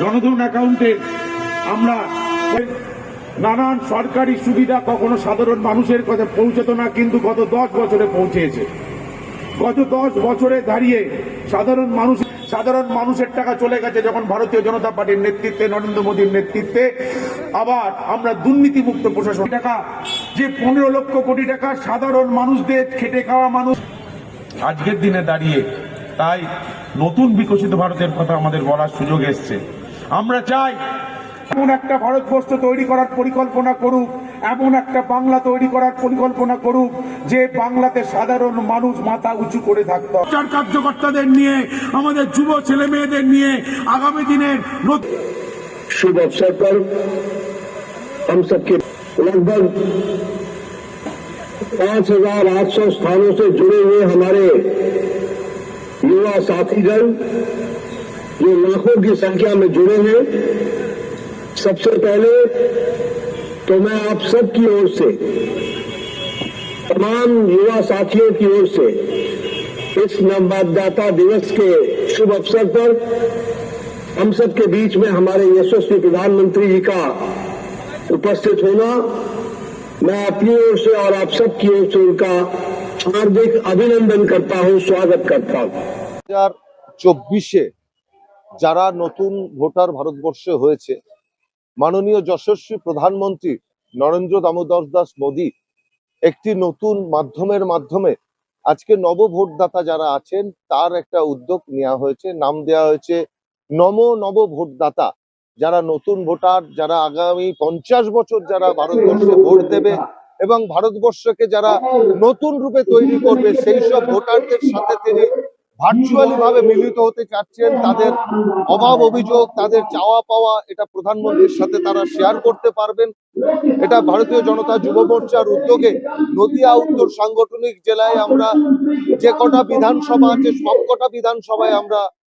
জনধন অ্যাকাউন্টে আমরা নানান সরকারি সুবিধা কখনো সাধারণ মানুষের কাছে পৌঁছতো না, কিন্তু গত দশ বছরে পৌঁছেছে। গত দশ বছরে দাঁড়িয়ে সাধারণ মানুষ সাধারণ মানুষের টাকা চলে গেছে যখন ভারতীয় জনতা পার্টির নেতৃত্বে, নরেন্দ্র মোদীর নেতৃত্বে। আবার আমরা দুর্নীতিমুক্ত প্রশাসন টাকা যে পনেরো লক্ষ কোটি টাকা সাধারণ মানুষদের খেটে খাওয়া মানুষ আজকের দিনে দাঁড়িয়ে তাই নতুন বিকশিত ভারতের কথা আমাদের বলার সুযোগ এসছে। আমরা চাই এমন একটা ভারতবর্ষ তৈরি করার পরিকল্পনা করুক এমন একটা বাংলা তৈরি করার পরিকল্পনা করুক যে বাংলাতে সাধারণ মানুষ মাথা উঁচু করে থাকতো প্রচার কার্যকর্তাদের নিয়ে আমাদের যুব ছেলে মেয়েদের নিয়ে আগামী দিনের নতুন शुभ अवसर पर हम सबके लगभग पांच हजार आठ सौ स्थानों से जुड़े हुए हमारे युवा साथीगण जो लाखों की संख्या में जुड़े हैं, सबसे पहले तो मैं आप सब की ओर से, तमाम युवा साथियों की ओर से, इस नवमतदाता दिवस के शुभ अवसर पर हम सब के बीच में हमारे यशस्वी प्रधानमंत्री जी का उपस्थित होना, मैं अपनी ओर से और आप सब की ओर से उनका हार्दिक अभिनंदन करता हूँ, स्वागत करता हूँ। 2024 से যারা নতুন ভোটার ভারতবর্ষে হয়েছে, মাননীয় যশস্বী প্রধানমন্ত্রী নরেন্দ্র দামোদর দাস মোদী একটি নতুন মাধ্যমের মাধ্যমে আজকে নব ভোটদাতা যারা আছেন, তার একটা উদ্যোগ নেওয়া হয়েছে, নাম দেওয়া হয়েছে নম নব ভোটদাতা। যারা নতুন ভোটার, যারা আগামী পঞ্চাশ বছর যারা ভারতবর্ষে ভোট দেবে এবং ভারতবর্ষকে যারা নতুন রূপে তৈরি করবে, সেই সব ভোটারদের সাথে তিনি ভার্চুয়ালি ভাবে মিলিত হতে চাচ্ছেন, তাদের অভাব অভিযোগ, তাদের চাওয়া পাওয়া, এটা প্রধানমন্ত্রীর সাথে তারা শেয়ার করতে পারবেন। এটা ভারতীয় জনতা যুব মোর্চার উদ্যোগে নদিয়া উত্তর সাংগঠনিক জেলায় আমরা যে কটা বিধানসভা আছে সব কটা বিধানসভায় আমরা